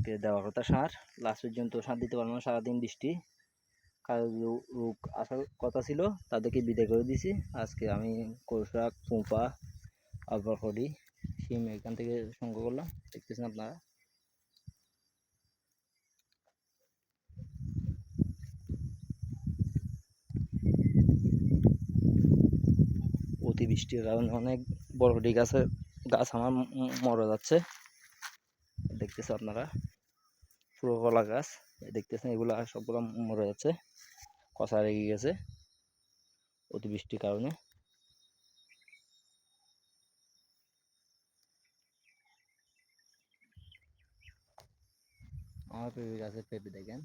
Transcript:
আজকে দেওয়ার কথা সার লাস্ট পর্যন্ত সার দিতে পারলাম না, সারাদিন বৃষ্টি। কাল রোগ আসার কথা ছিল, তাদেরকে বিদায় করে দিছি। আজকে আমি কোশাক পুঁপা আলফাখড়ি শিম এখান থেকে সংগ্রহ করলাম। দেখতেছেন আপনারা। অতিবৃষ্টির কারণে অনেক বরবটি গাছের গাছ আমার মরে যাচ্ছে। দেখতেছে আপনারা। পুরো কলা গাছ। দেখতেছেন, এগুলো সবগুলো মরে যাচ্ছে, কষা লেগে গেছে অতিবৃষ্টির কারণে। আমার পেঁপে গাছের পেঁপে দেখেন।